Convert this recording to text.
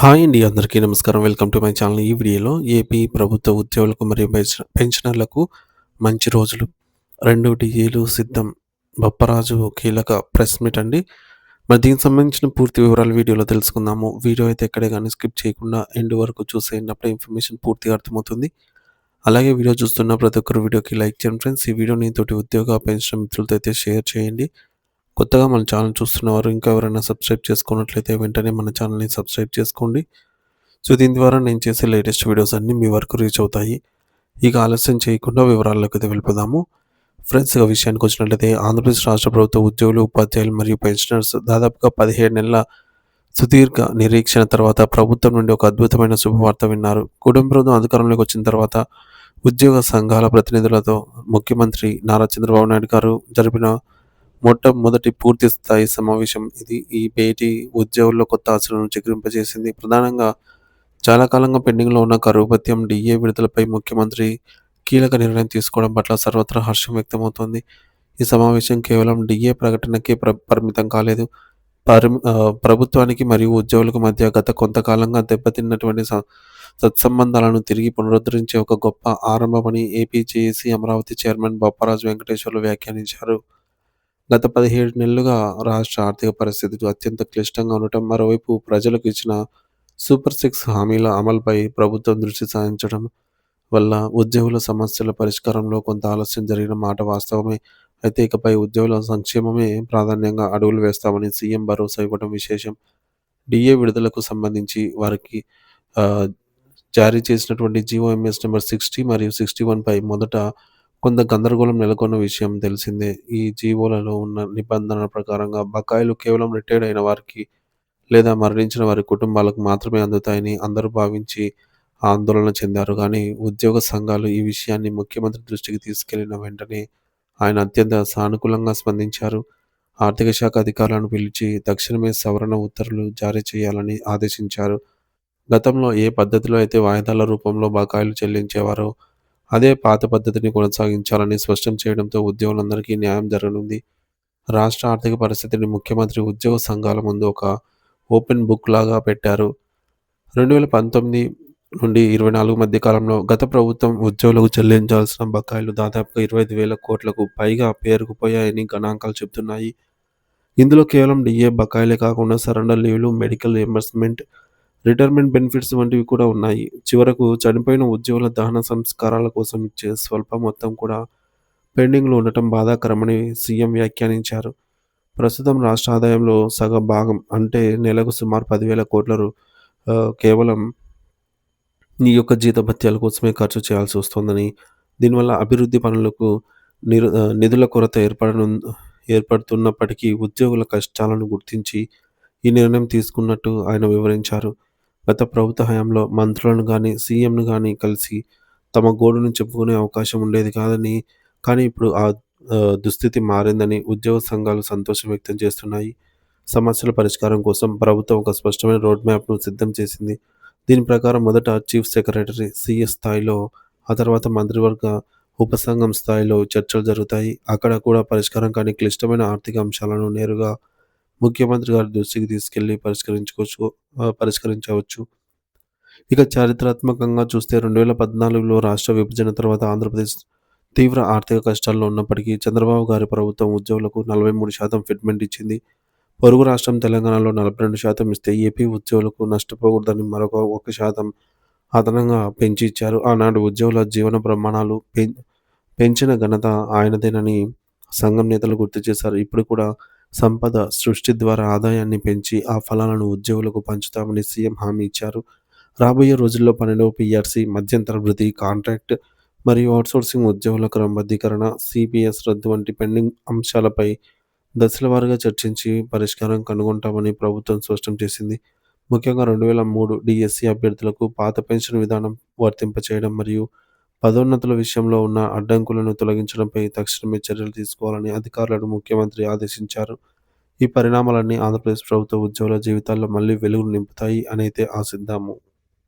Hi అండి అందరికీ నమస్కారం. Welcome to my channel. ఈ వీడియోలో ఏపీ ప్రభుత్వ ఉద్యోగులకు మరియు పెన్షనర్లకు మంచి రోజులు. రెండు డిఏలు సిద్ధం. బొప్పరాజు కీలక ప్రెస్ మీట్ అండి. మరి దీనికి సంబంధించిన పూర్తి వివరాలు వీడియోలో తెలుసుకుందాము. వీడియో అయితే ఎక్కడే కానీ స్కిప్ చేయకుండా ఎండ్ వరకు చూసేయండి అప్పుడే ఇన్ఫర్మేషన్ పూర్తిగా అర్థమవుతుంది. అలాగే వీడియో చూస్తున్న ప్రతి ఒక్కరు వీడియోకి లైక్ చేయండి ఫ్రెండ్స్. ఈ వీడియో నేను తోటి ఉద్యోగ పెన్షన్ మిత్రులతో అయితే షేర్ చేయండి. కొత్తగా మన ఛానల్ చూస్తున్నవారు ఇంకా ఎవరైనా సబ్స్క్రైబ్ చేసుకున్నట్లయితే వెంటనే మన ఛానల్ని సబ్స్క్రైబ్ చేసుకోండి. సో దీని ద్వారా నేను చేసే లేటెస్ట్ వీడియోస్ అన్నీ మీ వరకు రీచ్ అవుతాయి. ఇక ఆలస్యం చేయకుండా వివరాల్లోకి అయితే వెళ్ళిపోదాము. ఫ్రెండ్స్ ఇక విషయానికి వచ్చినట్లయితే ఆంధ్రప్రదేశ్ రాష్ట్ర ప్రభుత్వ ఉద్యోగులు ఉపాధ్యాయులు మరియు పెన్షనర్స్ దాదాపుగా పదిహేడు నెలల సుదీర్ఘ నిరీక్షణ తర్వాత ప్రభుత్వం నుండి ఒక అద్భుతమైన శుభవార్త విన్నారు. కుటుంబ ప్రభుత్వం అధికారంలోకి వచ్చిన తర్వాత ఉద్యోగ సంఘాల ప్రతినిధులతో ముఖ్యమంత్రి నారా చంద్రబాబు నాయుడు గారు జరిపిన మొట్టమొదటి పూర్తి స్థాయి సమావేశం ఇది. ఈ భేటీ ఉద్యోగుల్లో కొత్త ఆశలను చిగురింపజేసింది. ప్రధానంగా చాలా కాలంగా పెండింగ్లో ఉన్న కరువు డిఏ విడుదలపై ముఖ్యమంత్రి కీలక నిర్ణయం తీసుకోవడం పట్ల సర్వత్రా హర్షం వ్యక్తమవుతోంది. ఈ సమావేశం కేవలం డిఏ ప్రకటనకే ప్ర పరిమితం కాలేదు. పరి ప్రభుత్వానికి మరియు ఉద్యోగులకు మధ్య గత కొంతకాలంగా దెబ్బతిన్నటువంటి స- సత్సంబంధాలను తిరిగి పునరుద్ధరించే ఒక గొప్ప ఆరంభమని ఏపీజేఏసీ అమరావతి చైర్మన్ బొప్పరాజు వెంకటేశ్వర్లు వ్యాఖ్యానించారు. గత పదిహేడు నెలలుగా రాష్ట్ర ఆర్థిక పరిస్థితి అత్యంత క్లిష్టంగా ఉండటం మరోవైపు ప్రజలకు ఇచ్చిన సూపర్ సిక్స్ హామీల అమలుపై ప్రభుత్వం దృష్టి సారించడం వల్ల ఉద్యోగుల సమస్యల పరిష్కారంలో కొంత ఆలస్యం జరిగిన మాట వాస్తవమే. అయితే ఇకపై ఉద్యోగుల సంక్షేమమే ప్రాధాన్యంగా అడుగులు వేస్తామని సీఎం భరోసా ఇవ్వడం విశేషం. డిఏ విడుదలకు సంబంధించి వారికి జారీ చేసినటువంటి జీఓఎంఎస్ నెంబర్ సిక్స్టీ మరియు సిక్స్టీ పై మొదట కొంత గందరగోళం నెలకొన్న విషయం తెలిసిందే. ఈ జీవోలలో ఉన్న నిబంధనల ప్రకారంగా బకాయిలు కేవలం రిటైర్డ్ అయిన వారికి లేదా మరణించిన వారి కుటుంబాలకు మాత్రమే అందుతాయని అందరూ భావించి ఆందోళన చెందారు. కానీ ఉద్యోగ సంఘాలు ఈ విషయాన్ని ముఖ్యమంత్రి దృష్టికి తీసుకెళ్ళిన వెంటనే ఆయన అత్యంత సానుకూలంగా స్పందించారు. ఆర్థిక శాఖ అధికారులను పిలిచి తక్షణమే సవరణ ఉత్తర్వులు జారీ చేయాలని ఆదేశించారు. గతంలో ఏ పద్ధతిలో అయితే వాయిదాల రూపంలో బకాయిలు చెల్లించేవారో అదే పాత పద్ధతిని కొనసాగించాలని స్పష్టం చేయడంతో ఉద్యోగులందరికీ న్యాయం జరగనుంది. రాష్ట్ర ఆర్థిక పరిస్థితిని ముఖ్యమంత్రి ఉద్యోగ సంఘాల ముందు ఒక ఓపెన్ బుక్ లాగా పెట్టారు. రెండు వేల పంతొమ్మిది నుండి ఇరవై నాలుగు మధ్య కాలంలో గత ప్రభుత్వం ఉద్యోగులకు చెల్లించాల్సిన బకాయిలు దాదాపుగా ఇరవై ఐదు వేల కోట్లకు పైగా పేరుకుపోయాయని గణాంకాలు చెబుతున్నాయి. ఇందులో కేవలం డిఏ బకాయిలే కాకుండా సరెండర్ లీవ్లు మెడికల్ రియంబర్స్మెంట్ రిటైర్మెంట్ బెనిఫిట్స్ వంటివి కూడా ఉన్నాయి. చివరకు చనిపోయిన ఉద్యోగుల దహన సంస్కారాల కోసం ఇచ్చే స్వల్ప మొత్తం కూడా పెండింగ్లో ఉండటం బాధాకరమని సీఎం వ్యాఖ్యానించారు. ప్రస్తుతం రాష్ట్ర ఆదాయంలో సగ భాగం అంటే నెలకు సుమారు పదివేల కోట్ల కేవలం ఈ యొక్క జీతభత్యాల కోసమే ఖర్చు చేయాల్సి వస్తుందని దీనివల్ల అభివృద్ధి పనులకు నిరు నిధుల కొరత ఏర్పడను ఏర్పడుతున్నప్పటికీ ఉద్యోగుల కష్టాలను గుర్తించి ఈ నిర్ణయం తీసుకున్నట్టు ఆయన వివరించారు. గత ప్రభుత్వ హయాంలో మంత్రులను కానీ సీఎంను కానీ కలిసి తమ గోడును చెప్పుకునే అవకాశం ఉండేది కాదని కానీ ఇప్పుడు ఆ దుస్థితి మారిందని ఉద్యోగ సంఘాలు సంతోషం వ్యక్తం చేస్తున్నాయి. సమస్యల పరిష్కారం కోసం ప్రభుత్వం ఒక స్పష్టమైన రోడ్ మ్యాప్ను సిద్ధం చేసింది. దీని ప్రకారం మొదట చీఫ్ సెక్రటరీ సీఎస్ స్థాయిలో ఆ తర్వాత మంత్రివర్గ ఉపసంఘం స్థాయిలో చర్చలు జరుగుతాయి. అక్కడ కూడా పరిష్కారం కానీ క్లిష్టమైన ఆర్థిక అంశాలను నేరుగా ముఖ్యమంత్రి గారి దృష్టికి తీసుకెళ్ళి పరిష్కరించుకోవచ్చు పరిష్కరించవచ్చు. ఇక చారిత్రాత్మకంగా చూస్తే రెండు వేల పద్నాలుగులో రాష్ట్ర విభజన తర్వాత ఆంధ్రప్రదేశ్ తీవ్ర ఆర్థిక కష్టాల్లో ఉన్నప్పటికీ చంద్రబాబు గారి ప్రభుత్వం ఉద్యోగులకు నలభై మూడు శాతం ఫిట్మెంట్ ఇచ్చింది. పొరుగు రాష్ట్రం తెలంగాణలో నలభై రెండు శాతం ఇస్తే ఏపీ ఉద్యోగులకు నష్టపోకూడదని మరొక ఒక శాతం అదనంగా పెంచి ఇచ్చారు. ఆనాడు ఉద్యోగుల జీవన ప్రమాణాలు పెంచిన ఘనత ఆయనదేనని సంఘం నేతలు గుర్తు చేశారు. ఇప్పుడు కూడా సంపద సృష్టి ద్వారా ఆదాయాన్ని పెంచి ఆ ఫలాలను ఉద్యోగులకు పంచుతామని సీఎం హామీ ఇచ్చారు. రాబోయే రోజుల్లో పనిలో పీఆర్సీ మధ్యంతర వృద్ధి కాంట్రాక్ట్ మరియు అవుట్సోర్సింగ్ ఉద్యోగుల క్రమబద్ధీకరణ సిపిఎస్ రద్దు వంటి పెండింగ్ అంశాలపై దశలవారీగా చర్చించి పరిష్కారం కనుగొంటామని ప్రభుత్వం స్పష్టం చేసింది. ముఖ్యంగా రెండు వేల మూడు డిఎస్సి అభ్యర్థులకు పాత పెన్షన్ విధానం వర్తింపచేయడం మరియు పదోన్నతుల విషయంలో ఉన్న అడ్డంకులను తొలగించడంపై తక్షణమే చర్యలు తీసుకోవాలని అధికారులను ముఖ్యమంత్రి ఆదేశించారు. ఈ పరిణామాలన్నీ ఆంధ్రప్రదేశ్ ప్రభుత్వ ఉద్యోగుల జీవితాల్లో మళ్ళీ వెలుగు నింపుతాయి అనైతే ఆశిద్దాము.